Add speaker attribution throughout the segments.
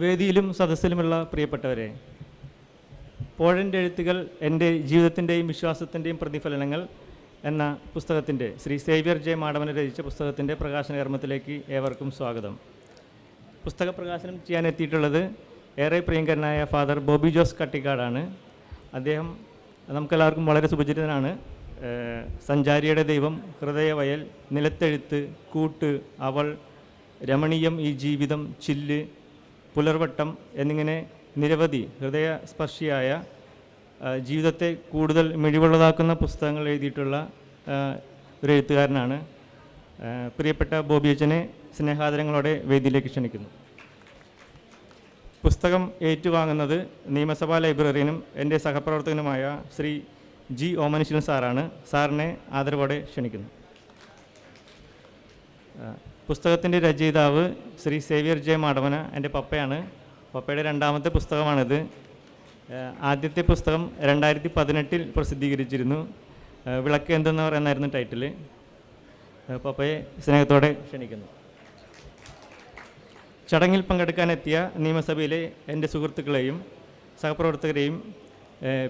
Speaker 1: വേദിയിലും സദസ്സിലുമുള്ള പ്രിയപ്പെട്ടവരെ പോഴന്റെ എഴുത്തുകൾ എന്റെ ജീവിതത്തിന്റെയും വിശ്വാസത്തിന്റെയും പ്രതിഫലനങ്ങൾ എന്ന പുസ്തകത്തിന്റെ ശ്രീ സേവ്യർ ജെ മാടവൻ രചിച്ച പുസ്തകത്തിന്റെ പ്രകാശന കർമ്മത്തിലേക്ക് ഏവർക്കും സ്വാഗതം. പുസ്തക പ്രകാശനം ചെയ്യാനെത്തിയിട്ടുള്ളത് ഏറെ പ്രിയങ്കരനായ ഫാദർ ബോബി ജോസ് കട്ടിക്കാടാണ്. അദ്ദേഹം നമുക്കെല്ലാവർക്കും വളരെ സുപരിചിതനാണ്. സഞ്ചാരിയുടെ ദൈവം ഹൃദയവയൽ നിലത്തെഴുത്ത് കൂട്ട് അവൾ രമണീയം ഈ ജീവിതം ചില്ല് പുലർവട്ടം എന്നിങ്ങനെ നിരവധി ഹൃദയസ്പർശിയായ ജീവിതത്തെ കൂടുതൽ മിഴിവുള്ളതാക്കുന്ന പുസ്തകങ്ങൾ എഴുതിയിട്ടുള്ള ഒരു എഴുത്തുകാരനാണ്. പ്രിയപ്പെട്ട ബോബി അച്ഛനെ സ്നേഹാദരങ്ങളോടെ വേദിയിലേക്ക് ക്ഷണിക്കുന്നു. പുസ്തകം ഏറ്റുവാങ്ങുന്നത് നിയമസഭാ ലൈബ്രറിയനും എന്റെ സഹപ്രവർത്തകനുമായ ശ്രീ ജി ഓമനിശിലൻ സാറാണ്. സാറിനെ ആദരവോടെ ക്ഷണിക്കുന്നു. പുസ്തകത്തിന്റെ രചയിതാവ് ശ്രീ സേവ്യർ ജെ മാടവന എന്റെ പപ്പയാണ്. പപ്പയുടെ രണ്ടാമത്തെ പുസ്തകമാണിത്. ആദ്യത്തെ പുസ്തകം രണ്ടായിരത്തി പതിനെട്ടിൽ പ്രസിദ്ധീകരിച്ചിരുന്നു വിളക്ക് എന്തെന്ന് പറയുന്നായിരുന്നു ടൈറ്റിൽ പപ്പയെ സ്നേഹത്തോടെ ക്ഷണിക്കുന്നു. ചടങ്ങിൽ പങ്കെടുക്കാനെത്തിയ നിയമസഭയിലെ എന്റെ സുഹൃത്തുക്കളെയും സഹപ്രവർത്തകരെയും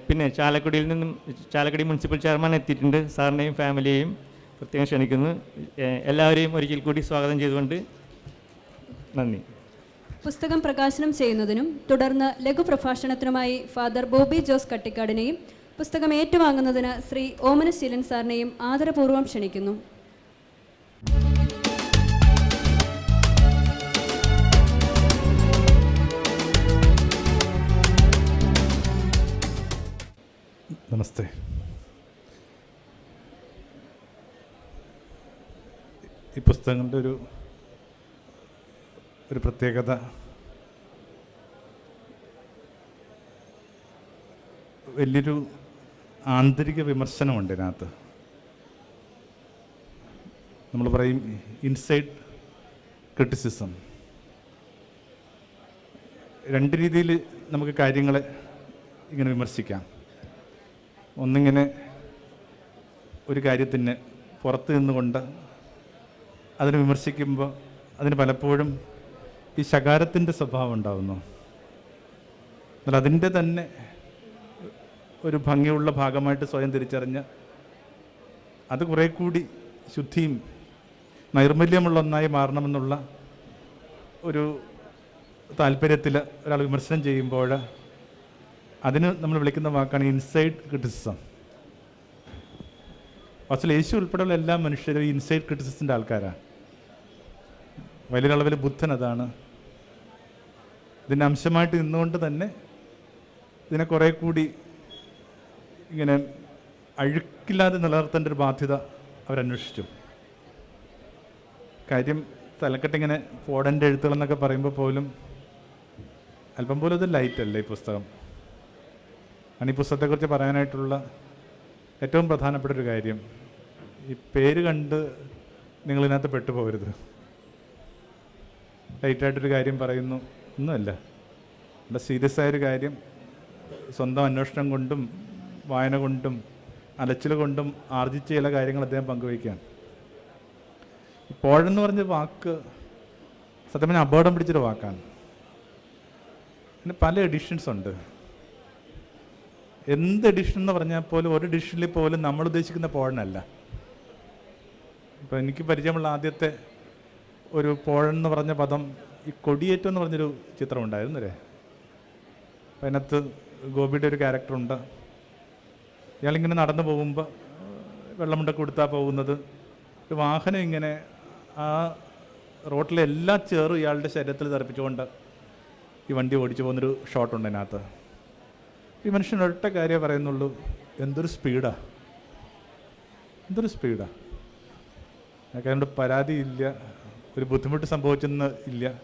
Speaker 1: പിന്നെ ചാലക്കുടിയിൽ നിന്നും ചാലക്കുടി മുനിസിപ്പൽ ചെയർമാൻ എത്തിയിട്ടുണ്ട് സാറിനെയും ഫാമിലിയെയും പ്രത്യേകം ക്ഷണിക്കുന്നു. എല്ലാവരെയും ഒരിക്കൽ കൂടി സ്വാഗതം ചെയ്തുകൊണ്ട് നന്ദി.
Speaker 2: പുസ്തകം പ്രകാശനം ചെയ്യുന്നതിനും തുടർന്ന് ലഘു പ്രഭാഷണത്തിനുമായി ഫാദർ ബോബി ജോസ് കട്ടിക്കാടിനെയും പുസ്തകം ഏറ്റുവാങ്ങുന്നതിന് ശ്രീ ഓമനശീലൻ സാറിനെയും ആദരപൂർവം ക്ഷണിക്കുന്നു.
Speaker 3: നമസ്തേ. ഈ പുസ്തകങ്ങളുടെ ഒരു ഒരു പ്രത്യേകത. വലിയൊരു ആന്തരിക വിമർശനമുണ്ട് ഇതിനകത്ത്. നമ്മൾ പറയും ഇൻസൈഡ് ക്രിറ്റിസിസം രണ്ട് രീതിയിൽ നമുക്ക് കാര്യങ്ങളെ ഇങ്ങനെ വിമർശിക്കാം. ഒന്നിങ്ങനെ ഒരു കാര്യത്തിന് പുറത്ത് നിന്നുകൊണ്ട് അതിനെ വിമർശിക്കുമ്പോൾ അതിന് പലപ്പോഴും ഈ ശകാരത്തിന്റെ സ്വഭാവം ഉണ്ടാവുന്നു. എന്നാൽ അതിന്റെ തന്നെ ഒരു ഭംഗിയുള്ള ഭാഗമായിട്ട് സ്വയം തിരിച്ചറിഞ്ഞ അത് കുറേ കൂടി ശുദ്ധിയും നൈർമല്യമുള്ള ഒന്നായി മാറണമെന്നുള്ള ഒരു താല്പര്യത്തിൽ ഒരാൾ വിമർശനം ചെയ്യുമ്പോൾ അതിന് നമ്മൾ വിളിക്കുന്ന വാക്കാണ് ഇൻസൈഡ് ക്രിറ്റിസിസം. അസൽ യേശു ഉൾപ്പെടെയുള്ള എല്ലാ മനുഷ്യരും ഇൻസൈഡ് ക്രിറ്റിസിസിന്റെ ആൾക്കാരാണ്. വലിയൊരളവിൽ ബുദ്ധൻ അതാണ്. ഇതിന്റെ അംശമായിട്ട് നിന്നുകൊണ്ട് തന്നെ ഇതിനെ കുറേ കൂടി ഇങ്ങനെ അഴുക്കില്ലാതെ നിലനിർത്തേണ്ട ഒരു ബാധ്യത അവരന്വേഷിച്ചു. കാര്യം തലക്കെട്ടിങ്ങനെ പോടന്റെ എഴുത്തുകളെന്നൊക്കെ പറയുമ്പോൾ പോലും അല്പം പോലും അത് ലൈറ്റ് അല്ലേ ഈ പുസ്തകം. ആണ് ഈ പുസ്തകത്തെക്കുറിച്ച് പറയാനായിട്ടുള്ള ഏറ്റവും പ്രധാനപ്പെട്ട ഒരു കാര്യം. ഈ പേര് കണ്ട് നിങ്ങളിതിനകത്ത് പെട്ടുപോകരുത്. ലൈറ്റായിട്ടൊരു കാര്യം പറയുന്നു. ഒന്നുമല്ല. നല്ല സീരിയസ് ആയൊരു കാര്യം. സ്വന്തം അന്വേഷണം കൊണ്ടും വായന കൊണ്ടും അലച്ചിൽ കൊണ്ടും ആർജിച്ച ചില കാര്യങ്ങൾ അദ്ദേഹം പങ്കുവയ്ക്കുകയാണ്. ഇപ്പോഴെന്ന് പറഞ്ഞ വാക്ക് സത്യം പറഞ്ഞാൽ അപകടം പിടിച്ചൊരു വാക്കാണ്. പിന്നെ പല എഡിഷൻസ് ഉണ്ട്. എന്ത് എഡിഷൻ എന്ന് പറഞ്ഞാൽ പോലും ഒരു എഡിഷനിൽ പോലും നമ്മൾ ഉദ്ദേശിക്കുന്ന പോഴനല്ല ഇപ്പം എനിക്ക് പരിചയമുള്ള ആദ്യത്തെ ഒരു പോഴൻ എന്ന് പറഞ്ഞ പദം ഈ കൊടിയേറ്റം എന്ന് പറഞ്ഞൊരു ചിത്രം ഉണ്ടായിരുന്നു അല്ലേ? അതിനകത്ത് ഗോപിയുടെ ഒരു ക്യാരക്ടറുണ്ട് ഇയാളിങ്ങനെ നടന്നു പോകുമ്പോൾ വെള്ളമുണ്ടൊക്കെ കൊടുത്താൽ പോകുന്നത്. ഒരു വാഹനം ഇങ്ങനെ ആ റോട്ടിലെ എല്ലാ ചേറും ഇയാളുടെ ശരീരത്തിൽ തെറിപ്പിച്ചുകൊണ്ട് ഈ വണ്ടി ഓടിച്ചു പോകുന്നൊരു ഷോട്ടുണ്ട് അതിനകത്ത്. ഈ മനുഷ്യൻ ഒരൊറ്റ കാര്യമേ പറയുന്നുള്ളൂ എന്തൊരു സ്പീഡാ എന്തൊരു സ്പീഡാ എനിക്ക് അതിനോട് പരാതിയില്ല. ഒരു ബുദ്ധിമുട്ട് സംഭവിച്ചെന്ന് ഇല്ല.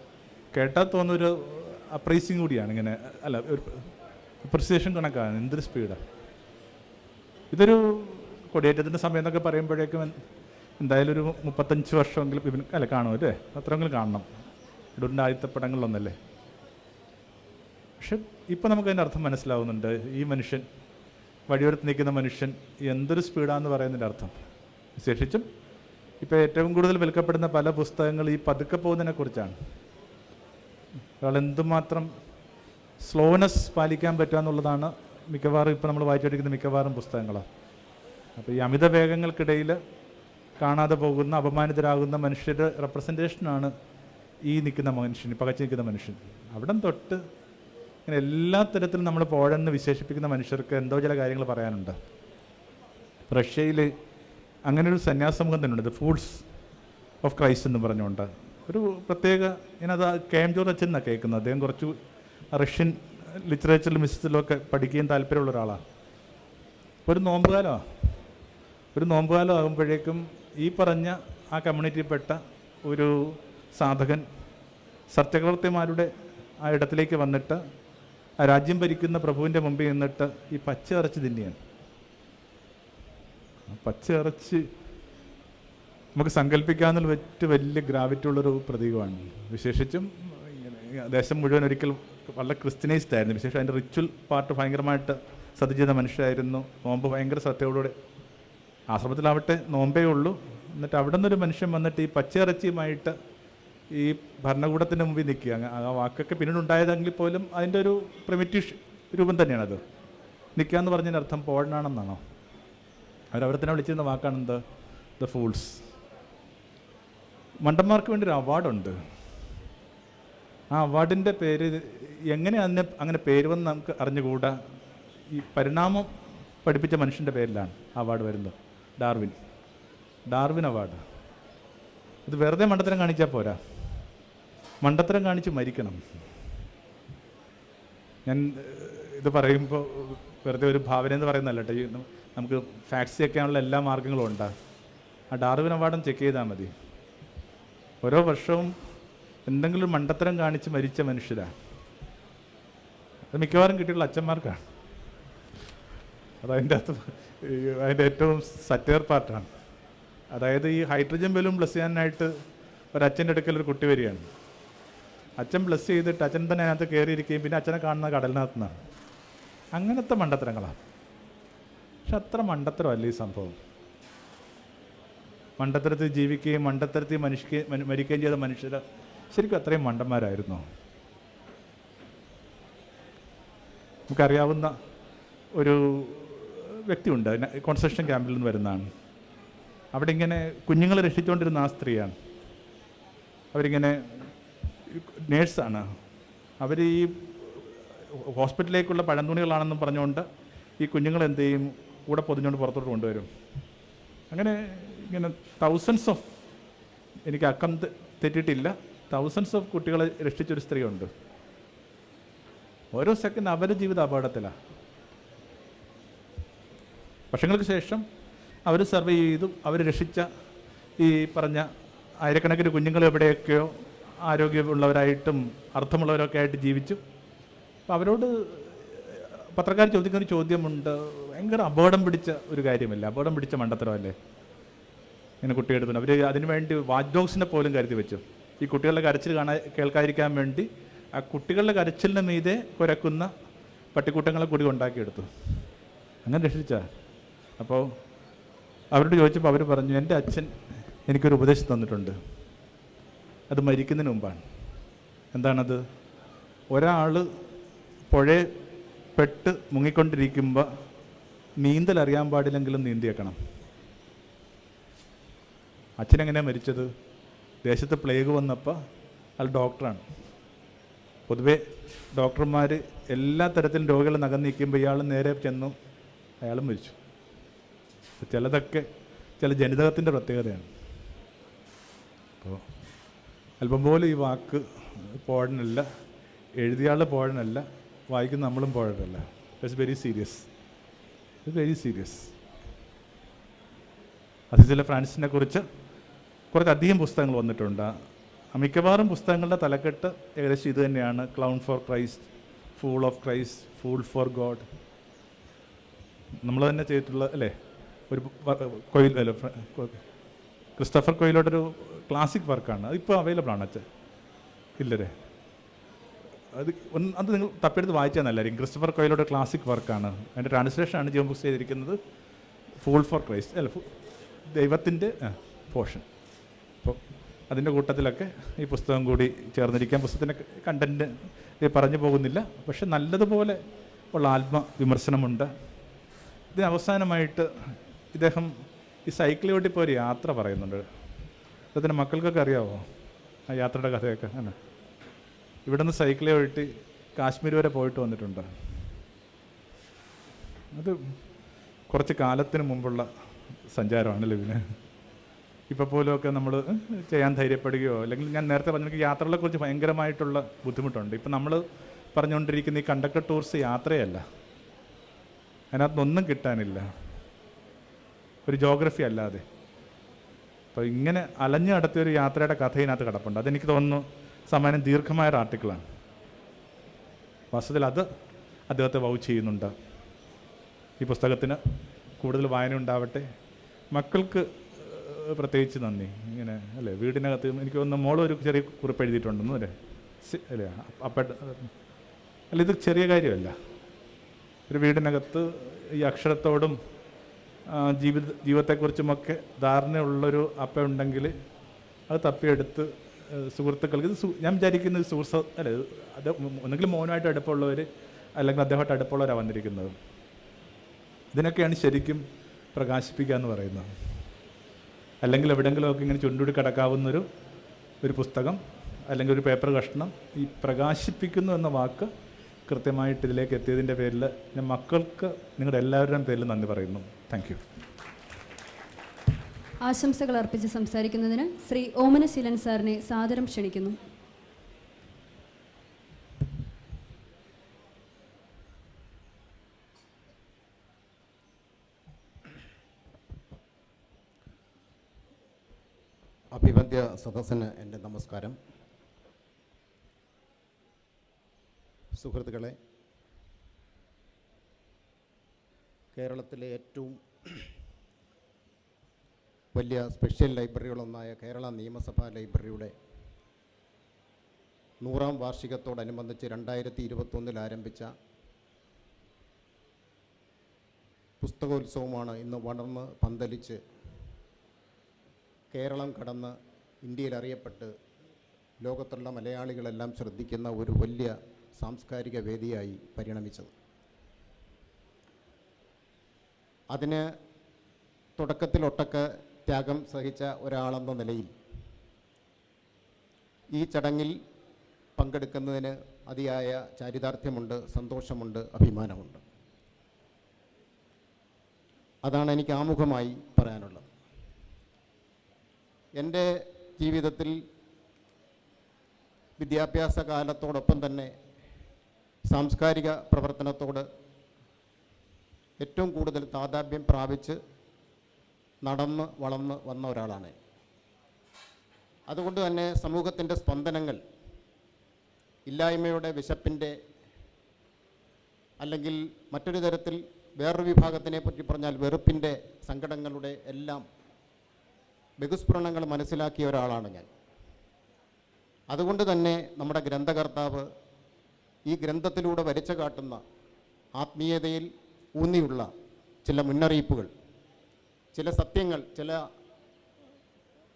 Speaker 3: കേട്ടാൽ തോന്നുന്നൊരു അപ്രൈസിങ് കൂടിയാണ് ഇങ്ങനെ. അല്ല ഒരു അപ്രിസിയേഷൻ കണക്കാണ്. എന്തൊരു സ്പീഡാണ് ഇതൊരു കൊടിയേറ്റത്തിന്റെ സമയം എന്നൊക്കെ പറയുമ്പോഴേക്കും എന്തായാലും ഒരു മുപ്പത്തഞ്ച് വർഷമെങ്കിലും ഇവന് അല്ല കാണും അല്ലേ? അത്രയെങ്കിലും കാണണം. ഇടൂരിന്റെ ആദ്യത്തെ പടങ്ങളിലൊന്നല്ലേ പക്ഷെ ഇപ്പം നമുക്ക് അതിന്റെ അർത്ഥം മനസ്സിലാവുന്നുണ്ട്. ഈ മനുഷ്യൻ വഴിയോരത്ത് നിൽക്കുന്ന മനുഷ്യൻ എന്തൊരു സ്പീഡാണെന്ന് പറയുന്നതിന്റെ അർത്ഥം. വിശേഷിച്ചും ഇപ്പോൾ ഏറ്റവും കൂടുതൽ വിൽക്കപ്പെടുന്ന പല പുസ്തകങ്ങൾ ഈ പതുക്കെ പോകുന്നതിനെ കുറിച്ചാണ്. ഒരാൾ എന്തുമാത്രം സ്ലോനെസ് പാലിക്കാൻ പറ്റുക എന്നുള്ളതാണ് മിക്കവാറും ഇപ്പോൾ നമ്മൾ വായിച്ചുകൊണ്ടിരിക്കുന്ന മിക്കവാറും പുസ്തകങ്ങളാണ് അപ്പോൾ ഈ അമിത വേഗങ്ങൾക്കിടയിൽ കാണാതെ പോകുന്ന അപമാനിതരാകുന്ന മനുഷ്യരുടെ റെപ്രസെന്റേഷനാണ് ഈ നിൽക്കുന്ന മനുഷ്യൻ പകച്ചു നിൽക്കുന്ന മനുഷ്യൻ. അവിടം തൊട്ട് ഇങ്ങനെ എല്ലാ തരത്തിലും നമ്മൾ പോഴെന്ന് വിശേഷിപ്പിക്കുന്ന മനുഷ്യർക്ക് എന്തോ ചില കാര്യങ്ങൾ പറയാനുണ്ട്. റഷ്യയിൽ അങ്ങനെ ഒരു സന്യാസമുഖം തന്നെ ഉണ്ട് ഓഫ് ക്രൈസ്റ്റ് എന്ന് പറഞ്ഞുകൊണ്ട്. ഒരു പ്രത്യേക ഞാനത് കെ എം ജോർജ് അച്ഛൻ എന്നാണ് കേൾക്കുന്നത്. അദ്ദേഹം കുറച്ച് റഷ്യൻ ലിറ്ററേച്ചറിലും മിസ്സിലൊക്കെ പഠിക്കുകയും താല്പര്യമുള്ള ഒരാളാണ് ഒരു നോമ്പുകാലമാണ് ഒരു നോമ്പുകാലം ആകുമ്പോഴേക്കും ഈ പറഞ്ഞ ആ കമ്മ്യൂണിറ്റിയിൽപ്പെട്ട ഒരു സാധകൻ സത്യകൃത്യന്മാരുടെ ആ ഇടത്തിലേക്ക് വന്നിട്ട് ആ രാജ്യം ഭരിക്കുന്ന പ്രഭുവിന്റെ മുമ്പിൽ നിന്നിട്ട് ഈ പച്ച ഇറച്ചി തിന്നിയാണ് പച്ച ഇറച്ചി നമുക്ക് സങ്കല്പിക്കാവുന്ന വെച്ച് വലിയ ഗ്രാവിറ്റി ഉള്ളൊരു പ്രതീകമാണ്. വിശേഷിച്ചും ദേശം മുഴുവൻ ഒരിക്കൽ വളരെ ക്രിസ്ത്യനൈസ്ഡ് ആയിരുന്നു. വിശേഷം അതിന്റെ റിച്വൽ പാർട്ട് ഭയങ്കരമായിട്ട് ശ്രദ്ധിച്ചിരുന്ന മനുഷ്യരായിരുന്നു. നോമ്പ് ഭയങ്കര ശ്രദ്ധയോടുകൂടി ആശ്രമത്തിലാവട്ടെ നോമ്പേ ഉള്ളൂ. എന്നിട്ട് അവിടെ നിന്നൊരു മനുഷ്യൻ വന്നിട്ട് ഈ പച്ചയിറച്ചിയുമായിട്ട് ഈ ഭരണകൂടത്തിന്റെ മുമ്പിൽ നിൽക്കുക. ആ വാക്കൊക്കെ പിന്നീട് ഉണ്ടായതെങ്കിൽ പോലും അതിന്റെ ഒരു പ്രിമിറ്റീവ് രൂപം തന്നെയാണത്. നിൽക്കുക എന്ന് പറഞ്ഞതിന്റെ അർത്ഥം പോഴനാണെന്നാണോ അവരവിടെ തന്നെ വിളിച്ചിരുന്ന വാക്കാണെന്ത് ദ ഫൂൾസ് മണ്ടന്മാർക്ക് വേണ്ടി ഒരു അവാർഡുണ്ട്. ആ അവാർഡിന്റെ പേര് എങ്ങനെ അതിന് അങ്ങനെ പേര് വന്ന് നമുക്ക് അറിഞ്ഞുകൂടാ? ഈ പരിണാമം പഠിപ്പിച്ച മനുഷ്യന്റെ പേരിലാണ് അവാർഡ് വരുന്നത്. ഡാർവിൻ. Darwin award. ഇത് വെറുതെ മണ്ടത്തരം കാണിച്ചാൽ പോരാ. മണ്ടത്തരം കാണിച്ച് മരിക്കണം. ഞാൻ ഇത് പറയുമ്പോൾ വെറുതെ ഒരു ഭാവന എന്ന് പറയുന്നതല്ല നമുക്ക് ഫാക്സ് ചെയ്യാനുള്ള എല്ലാ മാർഗങ്ങളും ഉണ്ട്. ആ ഡാർവിൻ അവാർഡും ചെക്ക് ചെയ്താൽ മതി. ഓരോ വർഷവും എന്തെങ്കിലും മണ്ടത്തരം കാണിച്ച് മരിച്ച മനുഷ്യരാണ് അത് മിക്കവാറും കിട്ടിയുള്ള അച്ഛന്മാർക്കാണ്. അതതിന്റെ അകത്ത് അതിന്റെ ഏറ്റവും സറ്റയർ പാർട്ടാണ്. അതായത് ഈ ഹൈഡ്രജൻ ബലൂൺ ബ്ലസ് ചെയ്യാനായിട്ട് ഒരച്ഛന്റെ അടുക്കൽ ഒരു കുട്ടി വരികയാണ്. അച്ഛൻ ബ്ലസ് ചെയ്തിട്ട് അച്ഛൻ തന്നെ അതിനകത്ത് കയറിയിരിക്കുകയും പിന്നെ അച്ഛനെ കാണുന്ന കടലിനകത്ത് നിന്നാണ് അങ്ങനത്തെ മണ്ടത്തരങ്ങളാണ്. പക്ഷെ അത്ര മണ്ടത്തരമല്ല ഈ സംഭവം? മണ്ടത്തരത്തിൽ ജീവിക്കുകയും മണ്ടത്തരത്തിൽ മനുഷ്യ മരിക്കുകയും ചെയ്ത മനുഷ്യർ ശരിക്കും അത്രയും മണ്ടന്മാരായിരുന്നു? നമുക്കറിയാവുന്ന ഒരു വ്യക്തിയുണ്ട് കോൺസെഷൻ ക്യാമ്പിൽ നിന്ന് വരുന്നതാണ്. അവിടെ ഇങ്ങനെ കുഞ്ഞുങ്ങളെ രക്ഷിച്ചുകൊണ്ടിരുന്ന ആ സ്ത്രീയാണ്. അവരിങ്ങനെ നേഴ്സാണ്. അവർ ഈ ഹോസ്പിറ്റലിലേക്കുള്ള പഴന്തുണികളാണെന്നും പറഞ്ഞുകൊണ്ട് ഈ കുഞ്ഞുങ്ങൾ ചെയ്യും കൂടെ പൊതിഞ്ഞുകൊണ്ട് പുറത്തോട്ട് കൊണ്ടുവരും. അങ്ങനെ ഇങ്ങനെ തൗസൻഡ്സ് ഓഫ് എനിക്ക് അക്കം തെറ്റിട്ടില്ല. തൗസൻഡ്സ് ഓഫ് കുട്ടികളെ രക്ഷിച്ചൊരു സ്ത്രീയുണ്ട്. ഓരോ സെക്കൻഡ് അവരുടെ ജീവിത അപകടത്തിലാണ് വർഷങ്ങൾക്ക് ശേഷം അവർ സർവേ ചെയ്തു. അവർ രക്ഷിച്ച ഈ പറഞ്ഞ ആയിരക്കണക്കിന് കുഞ്ഞുങ്ങൾ എവിടെയൊക്കെയോ ആരോഗ്യമുള്ളവരായിട്ടും അർത്ഥമുള്ളവരൊക്കെ ആയിട്ട് ജീവിച്ചു. അപ്പോൾ അവരോട് പത്രക്കാർ ചോദിക്കുന്ന ഒരു ചോദ്യമുണ്ട്. ഭയങ്കര അപകടം പിടിച്ച ഒരു കാര്യമല്ല? അപകടം പിടിച്ച മണ്ടത്തരമല്ലേ? ഇങ്ങനെ കുട്ടിയെടുത്തു അവർ അതിനുവേണ്ടി വാച്ച് ഡോഗ്സിനെ പോലും കരുതി വെച്ചു. ഈ കുട്ടികളുടെ കരച്ചിൽ കാണാൻ കേൾക്കാതിരിക്കാൻ വേണ്ടി ആ കുട്ടികളുടെ കരച്ചിലിന് മീതെ കുരക്കുന്ന പട്ടിക്കൂട്ടങ്ങളെ കൂടി ഉണ്ടാക്കിയെടുത്തു അങ്ങനെ രക്ഷിച്ച. അപ്പോൾ അവരോട് ചോദിച്ചപ്പോൾ അവർ പറഞ്ഞു എന്റെ അച്ഛൻ എനിക്കൊരു ഉപദേശം തന്നിട്ടുണ്ട്. അത് മരിക്കുന്നതിന് മുമ്പാണ്. എന്താണത്? ഒരാൾ പുഴയെ പെട്ട് മുങ്ങിക്കൊണ്ടിരിക്കുമ്പോൾ നീന്തൽ അറിയാൻ പാടില്ലെങ്കിലും നീന്തിയേക്കണം. അച്ഛൻ എങ്ങനെയാണ് മരിച്ചത്? ദേശത്ത് പ്ലേഗ് വന്നപ്പോൾ അയാൾ ഡോക്ടറാണ് പൊതുവെ ഡോക്ടർമാർ എല്ലാ തരത്തിലും രോഗികളെ നകം നീക്കുമ്പോൾ ഇയാൾ നേരെ ചെന്നു അയാളും മരിച്ചു. ചിലതൊക്കെ ചില ജനിതകത്തിന്റെ പ്രത്യേകതയാണ്. അപ്പോൾ അല്പം പോലും ഈ വാക്ക് പോഴനല്ല എഴുതിയാൾ പോഴനല്ല വായിക്കുന്ന നമ്മളും പോഴല്ല it's very serious it's very serious അസിസിലെ ഫ്രാൻസിനെ കുറിച്ച് കുറച്ചധികം പുസ്തകങ്ങൾ വന്നിട്ടുണ്ട്. മിക്കവാറും പുസ്തകങ്ങളുടെ തലക്കെട്ട് ഏകദേശം ഇത് തന്നെയാണ്. Clown for Christ fool of Christ fool for God നമ്മൾ തന്നെ ചെയ്തിട്ടുള്ള അല്ലേ? ഒരു കൊയിൽ അല്ല ക്രിസ്റ്റഫർ കൊയിലോടെ ഒരു ക്ലാസിക് വർക്കാണ്. അതിപ്പോൾ അവൈലബിൾ ആണ് അച്ഛൻ ഇല്ലല്ലേ? അത് ഒന്ന് അത് നിങ്ങൾ തപ്പെടുത്ത് വായിച്ചാൽ നല്ലതായിരിക്കും. ക്രിസ്റ്റഫർ കൊയിലോടെ ക്ലാസിക് വർക്കാണ് അതിന്റെ ട്രാൻസ്ലേഷനാണ് ജീവൻ ബുക്സ് ചെയ്തിരിക്കുന്നത് ഫൂൾ ഫോർ ക്രൈസ്റ്റ് അല്ല ദൈവത്തിന്റെ പോഷൻ അപ്പോൾ അതിന്റെ കൂട്ടത്തിലൊക്കെ ഈ പുസ്തകം കൂടി ചേർന്നിരിക്കാൻ പുസ്തകത്തിന്റെ കണ്ടന്റ് പറഞ്ഞു പോകുന്നില്ല. പക്ഷെ നല്ലതുപോലെ ഉള്ള ആത്മവിമർശനമുണ്ട് ഇതിന് അവസാനമായിട്ട് ഇദ്ദേഹം ഈ സൈക്കിൾ ഓട്ടി പോയി ഒരു യാത്ര പറയുന്നുണ്ട്. അദ്ദേഹത്തിന്റെ മക്കൾക്കൊക്കെ അറിയാവോ? ആ യാത്രയുടെ കഥയൊക്കെ ആണ് ഇവിടെ നിന്ന് സൈക്കിളെ ഒഴിട്ട് കാശ്മീർ വരെ പോയിട്ട് വന്നിട്ടുണ്ട്. അത് കുറച്ച് കാലത്തിന് മുമ്പുള്ള സഞ്ചാരമാണ് ഇതിന് ഇപ്പോൾ പോലുമൊക്കെ നമ്മൾ ചെയ്യാൻ ധൈര്യപ്പെടുകയോ അല്ലെങ്കിൽ ഞാൻ നേരത്തെ പറഞ്ഞ എനിക്ക് യാത്രകളെക്കുറിച്ച് ഭയങ്കരമായിട്ടുള്ള ബുദ്ധിമുട്ടുണ്ട്. ഇപ്പം നമ്മൾ പറഞ്ഞുകൊണ്ടിരിക്കുന്ന ഈ കണ്ടക്ടർ ടൂർസ് യാത്രയല്ല. അതിനകത്തൊന്നും കിട്ടാനില്ല. ഒരു ജോഗ്രഫി അല്ലാതെ. അപ്പോൾ ഇങ്ങനെ അലഞ്ഞു നടത്തിയ ഒരു യാത്രയുടെ കഥ ഇതിനകത്ത് കിടപ്പുണ്ട്. അതെനിക്ക് തോന്നുന്നു സമാനം ദീർഘമായ ഒരു ആർട്ടിക്കിളാണ്. വാസ്തവത്തിൽ അത് അദ്ദേഹത്തെ വൗ ചെയ്യുന്നുണ്ട്. ഈ പുസ്തകത്തിന് കൂടുതൽ വായന ഉണ്ടാവട്ടെ. മക്കൾക്ക് പ്രത്യേകിച്ച് നന്ദി. ഇങ്ങനെ അല്ലേ? വീടിനകത്ത് എനിക്ക് ഒന്ന് മോൾ ഒരു ചെറിയ കുറിപ്പ് എഴുതിയിട്ടുണ്ടെന്നു അല്ലേ? അല്ലേ? അപ്പ അല്ല ഇത് ചെറിയ കാര്യമല്ല. ഒരു വീടിനകത്ത് ഈ അക്ഷരത്തോടും ജീവിത ജീവിതത്തെക്കുറിച്ചുമൊക്കെ ധാരണയുള്ളൊരു അപ്പ ഉണ്ടെങ്കിൽ അത് തപ്പിയെടുത്ത് സുഹൃത്തുക്കൾക്ക്. ഞാൻ വിചാരിക്കുന്നത് സുഹൃത്ത് അല്ലേ അത് ഒന്നെങ്കിൽ മോനുമായിട്ട് അടുപ്പമുള്ളവർ അല്ലെങ്കിൽ അദ്ദേഹമായിട്ട് അടുപ്പമുള്ളവരാണ് വന്നിരിക്കുന്നത്. ഇതിനൊക്കെയാണ് ശരിക്കും പ്രകാശിപ്പിക്കുക എന്ന് പറയുന്നത്. അല്ലെങ്കിൽ എവിടെയെങ്കിലുമൊക്കെ ഇങ്ങനെ ചുണ്ടുടി കിടക്കാവുന്നൊരു ഒരു പുസ്തകം അല്ലെങ്കിൽ ഒരു പേപ്പർ കഷ്ണം ഈ പ്രകാശിപ്പിക്കുന്നു എന്ന വാക്ക് കൃത്യമായിട്ട് ഇതിലേക്ക് എത്തിയതിന്റെ പേരിൽ ഞാൻ മക്കൾക്ക് നിങ്ങളുടെ എല്ലാവരുടെയും പേരിൽ നന്ദി പറയുന്നു. താങ്ക്
Speaker 2: ആശംസകൾ അർപ്പിച്ച് സംസാരിക്കുന്നതിന് ശ്രീ ഓമനശീലൻ സാറിനെ സാദരം ക്ഷണിക്കുന്നു.
Speaker 4: അഭിവന്ദ്യ സദസ്സിന് എന്റെ നമസ്കാരം. സുഹൃത്തുക്കളെ കേരളത്തിലെ ഏറ്റവും വലിയ സ്പെഷ്യൽ ലൈബ്രറികളൊന്നായ കേരള നിയമസഭാ ലൈബ്രറിയുടെ നൂറാം വാർഷികത്തോടനുബന്ധിച്ച് രണ്ടായിരത്തി ഇരുപത്തൊന്നിൽ ആരംഭിച്ച പുസ്തകോത്സവമാണ് ഇന്ന് വളർന്ന് പന്തലിച്ച് കേരളം കടന്ന് ഇന്ത്യയിൽ അറിയപ്പെട്ട് ലോകത്തുള്ള മലയാളികളെല്ലാം ശ്രദ്ധിക്കുന്ന ഒരു വലിയ സാംസ്കാരിക വേദിയായി പരിണമിച്ചത്. അതിന് തുടക്കത്തിലൊട്ടൊക്കെ ത്യാഗം സഹിച്ച ഒരാളെന്ന നിലയിൽ ഈ ചടങ്ങിൽ പങ്കെടുക്കുന്നതിന് അതിയായ ചാരിതാർത്ഥ്യമുണ്ട് സന്തോഷമുണ്ട് അഭിമാനമുണ്ട്. അതാണ് എനിക്ക് ആമുഖമായി പറയാനുള്ളത്. എന്റെ ജീവിതത്തിൽ വിദ്യാഭ്യാസ കാലത്തോടൊപ്പം തന്നെ സാംസ്കാരിക പ്രവർത്തനത്തോട് ഏറ്റവും കൂടുതൽ താതാപ്യം പ്രാപിച്ച് നടന്ന് വളർന്ന് വന്ന ഒരാളാണ്. അതുകൊണ്ട് തന്നെ സമൂഹത്തിന്റെ സ്പന്ദനങ്ങൾ ഇല്ലായ്മയുടെ വിശപ്പിന്റെ അല്ലെങ്കിൽ മറ്റൊരു തരത്തിൽ വേറൊരു വിഭാഗത്തിനെ പറ്റി പറഞ്ഞാൽ വെറുപ്പിന്റെ സങ്കടങ്ങളുടെ എല്ലാം ബഹുസ്ഫുരണങ്ങൾ മനസ്സിലാക്കിയ ഒരാളാണ് ഞാൻ. അതുകൊണ്ട് തന്നെ നമ്മുടെ ഗ്രന്ഥകർത്താവ് ഈ ഗ്രന്ഥത്തിലൂടെ വരച്ചു കാട്ടുന്ന ആത്മീയതയിൽ ഊന്നിയുള്ള ചില മുന്നറിയിപ്പുകൾ. ചില സത്യങ്ങൾ ചില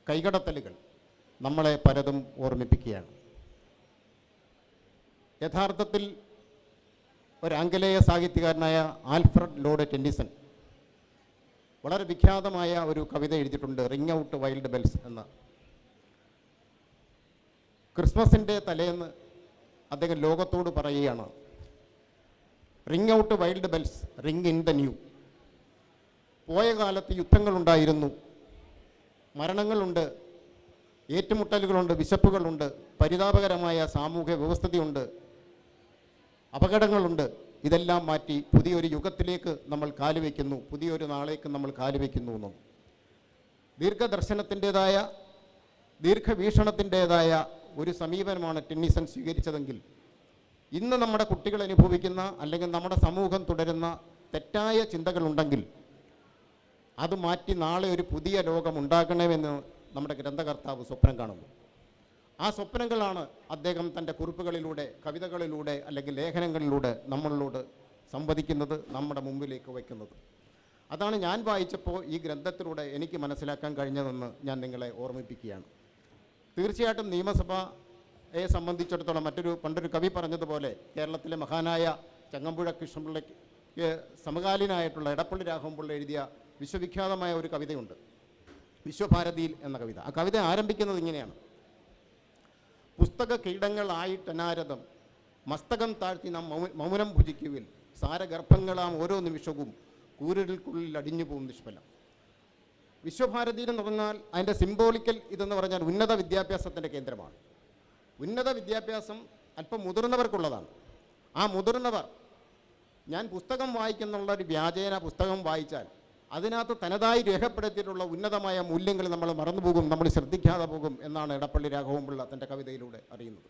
Speaker 4: കൈകടത്തലുകൾ നമ്മളെ പലതും ഓർമ്മിപ്പിക്കുകയാണ്. യഥാർത്ഥത്തിൽ ഒരു ആംഗലേയ സാഹിത്യകാരനായ ആൽഫ്രഡ് ലോഡ് ടെന്നിസൺ വളരെ വിഖ്യാതമായ ഒരു കവിത എഴുതിയിട്ടുണ്ട് റിങ് ഔട്ട് വൈൽഡ് ബെൽസ് എന്ന. ക്രിസ്മസിന്റെ തലേന്ന് അദ്ദേഹം ലോകത്തോട് പറയുകയാണ് ring out wild bells ring in the new പോയ കാലത്ത് യുദ്ധങ്ങളുണ്ടായിരുന്നു. മരണങ്ങളുണ്ട്. ഏറ്റുമുട്ടലുകളുണ്ട്. വിശപ്പുകളുണ്ട്. പരിതാപകരമായ സാമൂഹ്യ വ്യവസ്ഥതയുണ്ട്. അപകടങ്ങളുണ്ട്. ഇതെല്ലാം മാറ്റി പുതിയൊരു യുഗത്തിലേക്ക് നമ്മൾ കാലുവെക്കുന്നു പുതിയൊരു നാളേക്ക് നമ്മൾ കാലുവെക്കുന്നു എന്നും. ദീർഘദർശനത്തിന്റെതായ ദീർഘവീക്ഷണത്തിന്റെതായ ഒരു സമീപനമാണ് ടെന്നീസൺ സ്വീകരിച്ചതെങ്കിൽ ഇന്ന് നമ്മുടെ കുട്ടികൾ അനുഭവിക്കുന്ന അല്ലെങ്കിൽ നമ്മുടെ സമൂഹം തുടരുന്ന തെറ്റായ ചിന്തകളുണ്ടെങ്കിൽ അത് മാറ്റി നാളെ ഒരു പുതിയ ലോകം ഉണ്ടാക്കണമെന്ന് നമ്മുടെ ഗ്രന്ഥകർത്താവ് സ്വപ്നം കാണുന്നു. ആ സ്വപ്നങ്ങളാണ് അദ്ദേഹം തന്റെ കുറിപ്പുകളിലൂടെ കവിതകളിലൂടെ അല്ലെങ്കിൽ ലേഖനങ്ങളിലൂടെ നമ്മളോട് സംവദിക്കുന്നത് നമ്മുടെ മുമ്പിലേക്ക് വയ്ക്കുന്നത്. അതാണ് ഞാൻ വായിച്ചപ്പോൾ ഈ ഗ്രന്ഥത്തിലൂടെ എനിക്ക് മനസ്സിലാക്കാൻ കഴിഞ്ഞതെന്ന് ഞാൻ നിങ്ങളെ ഓർമ്മിപ്പിക്കുകയാണ്. തീർച്ചയായിട്ടും നിയമസഭയെ സംബന്ധിച്ചിടത്തോളം മറ്റൊരു പണ്ടൊരു കവി പറഞ്ഞതുപോലെ കേരളത്തിലെ മഹാനായ ചങ്ങമ്പുഴ കൃഷ്ണപിള്ളയ്ക്ക് സമകാലീനായിട്ടുള്ള എടപ്പള്ളി രാഘവൻപിള്ള എഴുതിയ വിശ്വവിഖ്യാതമായ ഒരു കവിതയുണ്ട്. വിശ്വഭാരതിയിൽ എന്ന കവിത. ആ കവിത ആരംഭിക്കുന്നത് ഇങ്ങനെയാണ്. പുസ്തക കീടങ്ങളായിട്ടനാരതം മസ്തകം താഴ്ത്തി നാം മൗനം ഭുജിക്കുവിൽ സാരഗർഭങ്ങളാം ഓരോ നിമിഷവും കൂരിൽക്കുള്ളിൽ അടിഞ്ഞു പോകും നിഷ്ഫലം. വിശ്വഭാരതി എന്ന് പറഞ്ഞാൽ അതിന്റെ സിംബോളിക്കൽ ഇതെന്ന് പറഞ്ഞാൽ ഉന്നത വിദ്യാഭ്യാസത്തിന്റെ കേന്ദ്രമാണ്. ഉന്നത വിദ്യാഭ്യാസം അല്പം മുതിർന്നവർക്കുള്ളതാണ്. ആ മുതിർന്നവർ ഞാൻ പുസ്തകം വായിക്കുന്നുള്ള ഒരു വ്യാജേന പുസ്തകം വായിച്ചാൽ അതിനകത്ത് തനതായി രേഖപ്പെടുത്തിയിട്ടുള്ള ഉന്നതമായ മൂല്യങ്ങൾ നമ്മൾ മറന്നുപോകും നമ്മൾ ശ്രദ്ധിക്കാതെ പോകും എന്നാണ് ഇടപ്പള്ളി രാഘവൻപിള്ള തന്റെ കവിതയിലൂടെ അറിയുന്നത്.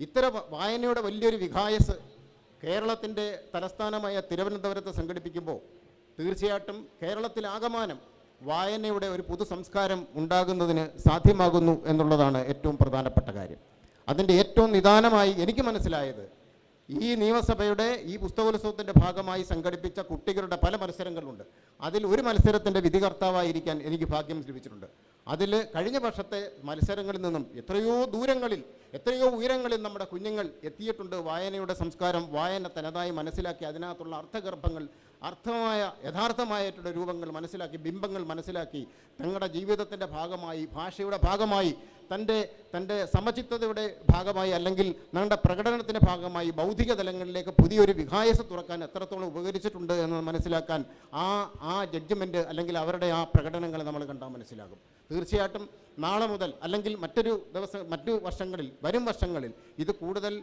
Speaker 4: ഇത്തരം വായനയുടെ വലിയൊരു വികായസ് കേരളത്തിന്റെ തലസ്ഥാനമായ തിരുവനന്തപുരത്ത് സംഘടിപ്പിക്കുമ്പോൾ തീർച്ചയായിട്ടും കേരളത്തിലാകമാനം വായനയുടെ ഒരു പുതു സംസ്കാരം ഉണ്ടാകുന്നതിന് സാധ്യമാകുന്നു എന്നുള്ളതാണ് ഏറ്റവും പ്രധാനപ്പെട്ട കാര്യം. അതിന്റെ ഏറ്റവും നിദാനമായി എനിക്ക് മനസ്സിലായത് ഈ നിയമസഭയുടെ ഈ പുസ്തകോത്സവത്തിന്റെ ഭാഗമായി സംഘടിപ്പിച്ച കുട്ടികളുടെ പല മത്സരങ്ങളുണ്ട്. അതിൽ ഒരു മത്സരത്തിന്റെ വിധികർത്താവായിരിക്കാൻ എനിക്ക് ഭാഗ്യം ലഭിച്ചിട്ടുണ്ട്. അതിൽ കഴിഞ്ഞ വർഷത്തെ മത്സരങ്ങളിൽ നിന്നും എത്രയോ ദൂരങ്ങളിൽ എത്രയോ ഉയരങ്ങളിൽ നമ്മുടെ കുഞ്ഞുങ്ങൾ എത്തിയിട്ടുണ്ട്. വായനയുടെ സംസ്കാരം വായന തനതായി മനസ്സിലാക്കി അതിനകത്തുള്ള അർത്ഥഗർഭങ്ങൾ അർത്ഥമായ യഥാർത്ഥമായിട്ടുള്ള രൂപങ്ങൾ മനസ്സിലാക്കി ബിംബങ്ങൾ മനസ്സിലാക്കി തങ്ങളുടെ ജീവിതത്തിന്റെ ഭാഗമായി ഭാഷയുടെ ഭാഗമായി തന്റെ തന്റെ സമചിത്തതയുടെ ഭാഗമായി അല്ലെങ്കിൽ ഞങ്ങളുടെ പ്രകടനത്തിന്റെ ഭാഗമായി ബൗദ്ധിക തലങ്ങളിലേക്ക് പുതിയൊരു വികായസ തുറക്കാൻ എത്രത്തോളം ഉപകരിച്ചിട്ടുണ്ട് എന്ന് മനസ്സിലാക്കാൻ ആ ആ ജഡ്ജ്മെന്റ് അല്ലെങ്കിൽ അവരുടെ ആ പ്രകടനങ്ങൾ നമ്മൾ കണ്ടാൽ മനസ്സിലാകും. തീർച്ചയായിട്ടും നാളെ മുതൽ അല്ലെങ്കിൽ മറ്റൊരു ദിവസം മറ്റു വർഷങ്ങളിൽ വരും വർഷങ്ങളിൽ ഇത് കൂടുതൽ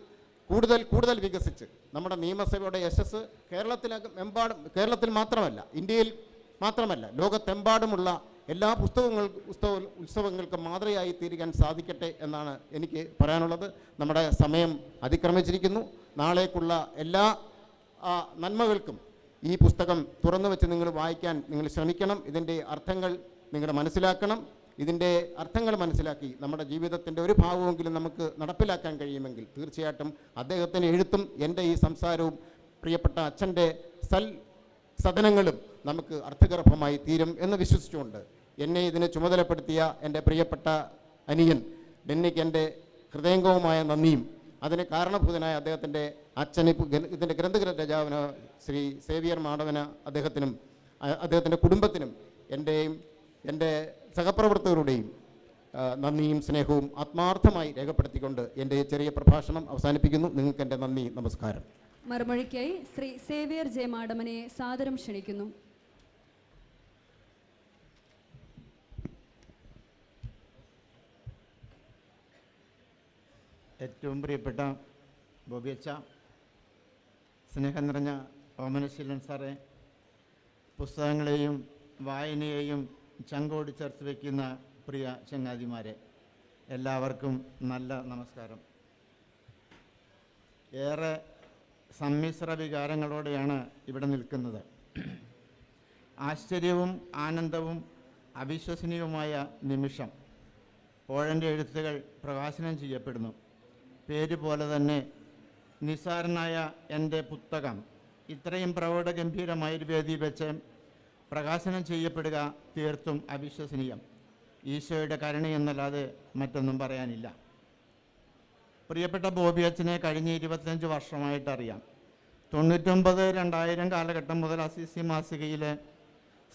Speaker 4: കൂടുതൽ കൂടുതൽ വികസിച്ച് നമ്മുടെ നിയമസഭയുടെ യശസ് കേരളത്തിലെമ്പാടും കേരളത്തിൽ മാത്രമല്ല ഇന്ത്യയിൽ മാത്രമല്ല ലോകത്തെമ്പാടുമുള്ള എല്ലാ പുസ്തകങ്ങൾ പുസ്തക ഉത്സവങ്ങൾക്കും മാതൃകയായി തീരുവാൻ സാധിക്കട്ടെ എന്നാണ് എനിക്ക് പറയാനുള്ളത്. നമ്മുടെ സമയം അതിക്രമിച്ചിരിക്കുന്നു. നാളേക്കുള്ള എല്ലാ നന്മകൾക്കും ഈ പുസ്തകം തുറന്നു വെച്ച് നിങ്ങൾ വായിക്കാൻ നിങ്ങൾ ശ്രമിക്കണം. ഇതിന്റെ അർത്ഥങ്ങൾ നിങ്ങൾ മനസ്സിലാക്കണം. ഇതിന്റെ അർത്ഥങ്ങൾ മനസ്സിലാക്കി നമ്മുടെ ജീവിതത്തിന്റെ ഒരു ഭാഗമെങ്കിലും നമുക്ക് നടപ്പിലാക്കാൻ കഴിയുമെങ്കിൽ തീർച്ചയായിട്ടും അദ്ദേഹത്തിന്റെ എഴുത്തും എന്റെ ഈ സംസാരവും പ്രിയപ്പെട്ട അച്ഛന്റെ സൽ സദനങ്ങളും നമുക്ക് അർത്ഥഗർഭമായി തീരും എന്ന് വിശ്വസിച്ചുകൊണ്ട് എന്നെ ഇതിനെ ചുമതലപ്പെടുത്തിയ എന്റെ പ്രിയപ്പെട്ട അനിയൻ ബെന്നിക്ക് എന്റെ ഹൃദയംഗവുമായ നന്ദിയും അതിന് കാരണഭൂതനായ അദ്ദേഹത്തിന്റെ അച്ഛന് ഇതിന്റെ ഗ്രന്ഥകര രചാവിന് ശ്രീ സേവിയർ മാധവന അദ്ദേഹത്തിനും അദ്ദേഹത്തിന്റെ കുടുംബത്തിനും എന്റെയും എന്റെ സഹപ്രവർത്തകരുടെയും നന്ദിയും സ്നേഹവും ആത്മാർത്ഥമായി രേഖപ്പെടുത്തിക്കൊണ്ട് എന്റെ ചെറിയ പ്രഭാഷണം അവസാനിപ്പിക്കുന്നു. നിങ്ങൾക്ക് എന്റെ നന്ദി നമസ്കാരം.
Speaker 2: മറുമൊഴിക്കായി ശ്രീ സേവിയർ ജെ മാഡമനെ സാദരം ക്ഷണിക്കുന്നു.
Speaker 5: ഏറ്റവും പ്രിയപ്പെട്ട ബോബിയച്ച സ്നേഹം നിറഞ്ഞ ഓമനശീലൻ സാറെ പുസ്തകങ്ങളെയും വായനയെയും ചങ്കോട് ചേർത്ത് വയ്ക്കുന്ന പ്രിയ ചങ്ങാതിമാരെ എല്ലാവർക്കും നല്ല നമസ്കാരം. ഏറെ സമ്മിശ്ര വികാരങ്ങളോടെയാണ് ഇവിടെ നിൽക്കുന്നത്. ആശ്ചര്യവും ആനന്ദവും അവിശ്വസനീയവുമായ നിമിഷം പോഴന്റെ എഴുത്തുകൾ പ്രകാശനം ചെയ്യപ്പെടുന്നു. പേര് പോലെ തന്നെ നിസാരനായ എന്റെ പുസ്തകം. ഇത്രയും പ്രൗഢഗംഭീരമായൊരു വേദിയിൽ വെച്ച് പ്രകാശനം ചെയ്യപ്പെടുക തീർത്തും അവിശ്വസനീയം. ഈശോയുടെ കരുണയെന്നല്ലാതെ മറ്റൊന്നും പറയാനില്ല. പ്രിയപ്പെട്ട ബോബി അച്ഛനെ കഴിഞ്ഞ ഇരുപത്തഞ്ച് വർഷമായിട്ട് അറിയാം. തൊണ്ണൂറ്റൊമ്പത് രണ്ടായിരം കാലഘട്ടം മുതൽ അസിസി മാസികയിലെ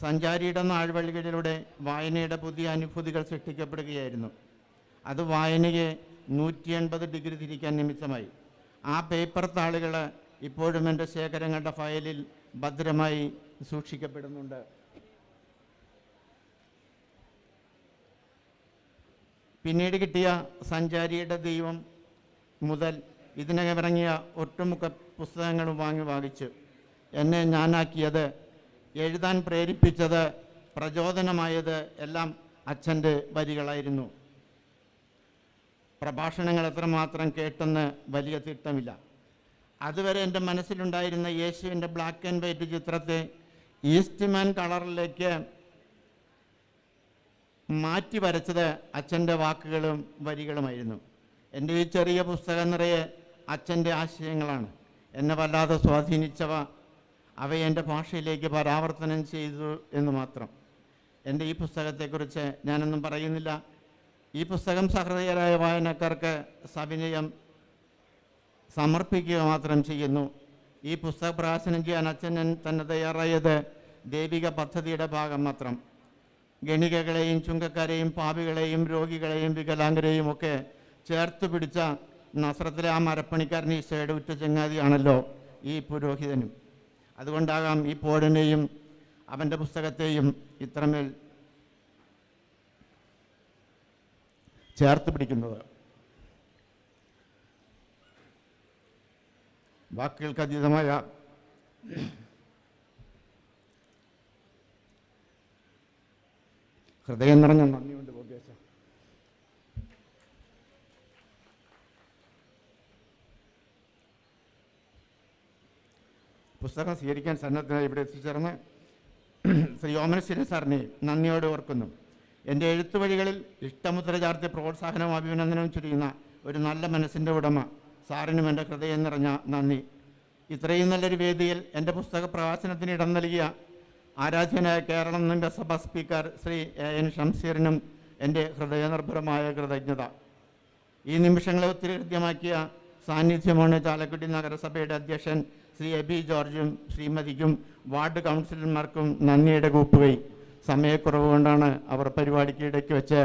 Speaker 5: സഞ്ചാരിയുടെ നാഴ്വഴികളിലൂടെ വായനയുടെ പുതിയ അനുഭൂതികൾ സൃഷ്ടിക്കപ്പെടുകയായിരുന്നു. അത് വായനയെ നൂറ്റി എൺപത് ഡിഗ്രി തിരിക്കാൻ നിമിത്തമായി. ആ പേപ്പർ താളുകൾ ഇപ്പോഴും എന്റെ ശേഖരങ്ങളുടെ ഫയലിൽ ഭദ്രമായി സൂക്ഷിക്കപ്പെടുന്നുണ്ട്. പിന്നീട് കിട്ടിയ സഞ്ചാരിയുടെ ദൈവം മുതൽ ഇതിനകം ഇറങ്ങിയ ഒട്ടുമുക്ക പുസ്തകങ്ങളും വാങ്ങി വാങ്ങിച്ചു എന്നെ ഞാനാക്കിയത് എഴുതാൻ പ്രേരിപ്പിച്ചത് പ്രചോദനമായത് എല്ലാം അച്ഛന്റെ വരികളായിരുന്നു. പ്രഭാഷണങ്ങൾ എത്രമാത്രം കേട്ടെന്ന് വലിയ തിട്ടമില്ല. അതുവരെ എന്റെ മനസ്സിലുണ്ടായിരുന്ന യേശുവിന്റെ ബ്ലാക്ക് ആൻഡ് വൈറ്റ് ചിത്രത്തെ ഈസ്റ്റ്മാൻ കളറിലേക്ക് മാറ്റി വരച്ചത് അച്ഛന്റെ വാക്കുകളും വരികളുമായിരുന്നു. എന്റെ ഈ ചെറിയ പുസ്തകം നിറയെ അച്ഛന്റെ ആശയങ്ങളാണ്. എന്നെ വല്ലാതെ സ്വാധീനിച്ചവ അവയെ എന്റെ ഭാഷയിലേക്ക് പരാവർത്തനം ചെയ്തു എന്ന് മാത്രം. എന്റെ ഈ പുസ്തകത്തെക്കുറിച്ച് ഞാനൊന്നും പറയുന്നില്ല. ഈ പുസ്തകം സഹൃദയരായ വായനക്കാർക്ക് സവിനയം സമർപ്പിക്കുക മാത്രം ചെയ്യുന്നു. ഈ പുസ്തക പ്രകാശനം ചെയ്യാൻ അച്ഛൻ തന്നെ തയ്യാറായത് ദൈവിക പദ്ധതിയുടെ ഭാഗം മാത്രം. ഗണികകളെയും ചുങ്കക്കാരെയും പാപികളെയും രോഗികളെയും വികലാംഗരെയും ഒക്കെ ചേർത്ത് പിടിച്ച നസ്രത്തിലെ ആ മരപ്പണിക്കാരൻ ഈശോയുടെ ഉറ്റ ചങ്ങാതിയാണല്ലോ ഈ പുരോഹിതനും. അതുകൊണ്ടാകാം ഈ പോഴനെയും അവന്റെ പുസ്തകത്തെയും ഇത്രമേൽ ചേർത്ത് പിടിക്കുന്നത്. വാക്കുകൾക്ക് അതീതമായ ഹൃദയം നിറഞ്ഞ നന്ദിയുണ്ട് പുസ്തകം സ്വീകരിക്കാൻ സന്നദ്ധനായി ഇവിടെ എത്തിച്ചേർന്ന് ശ്രീ ഓമനശ്ശേരി സാറിനെ നന്ദിയോടെ ഓർക്കുന്നു. എന്റെ എഴുത്തുവഴികളിൽ ഇഷ്ടമുദ്ര ചാർത്തി പ്രോത്സാഹനവും അഭിനന്ദനവും ചുരിയുന്ന ഒരു നല്ല മനസ്സിന്റെ ഉടമ സാറിനും എന്റെ ഹൃദയം നിറഞ്ഞ നന്ദി. ഇത്രയും നല്ലൊരു വേദിയിൽ എന്റെ പുസ്തക പ്രകാശനത്തിന് ഇടം നൽകിയ ആരാധ്യനായ കേരളം നിയമസഭ സ്പീക്കർ ശ്രീ എ എൻ ഷംസീറിനും എന്റെ ഹൃദയനിർഭരമായ കൃതജ്ഞത. ഈ നിമിഷങ്ങളെ ഒത്തിരി ഹൃദ്യമാക്കിയ സാന്നിധ്യമാണ് ചാലക്കുടി നഗരസഭയുടെ അധ്യക്ഷൻ ശ്രീ എബി ജോർജും ശ്രീമതിക്കും വാർഡ് കൗൺസിലർമാർക്കും നന്ദിയുടെ കൂപ്പുകൈ. സമയക്കുറവ് കൊണ്ടാണ് അവർ പരിപാടിക്ക് ഇടയ്ക്ക് വെച്ച്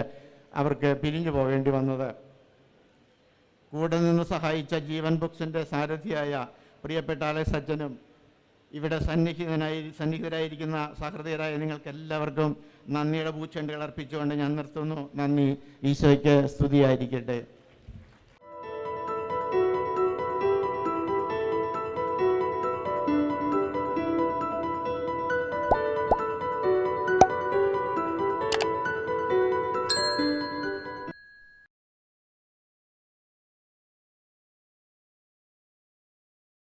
Speaker 5: അവർക്ക് പിരിഞ്ഞു പോകേണ്ടി വന്നത്. കൂടെ നിന്ന് സഹായിച്ച ജീവൻ ബുക്സിന്റെ സാരഥിയായ പ്രിയപ്പെട്ട അലക്സ് സജ്ജനും ഇവിടെ സന്നിഹിതനായി സന്നിഹിതരായിരിക്കുന്ന സഹൃദയരായ നിങ്ങൾക്ക് എല്ലാവർക്കും നന്ദിയുടെ പൂച്ചെണ്ടുകൾ അർപ്പിച്ചുകൊണ്ട് ഞാൻ നിർത്തുന്നു. നന്ദി. ഈശോയ്ക്ക് സ്തുതിയായിരിക്കട്ടെ.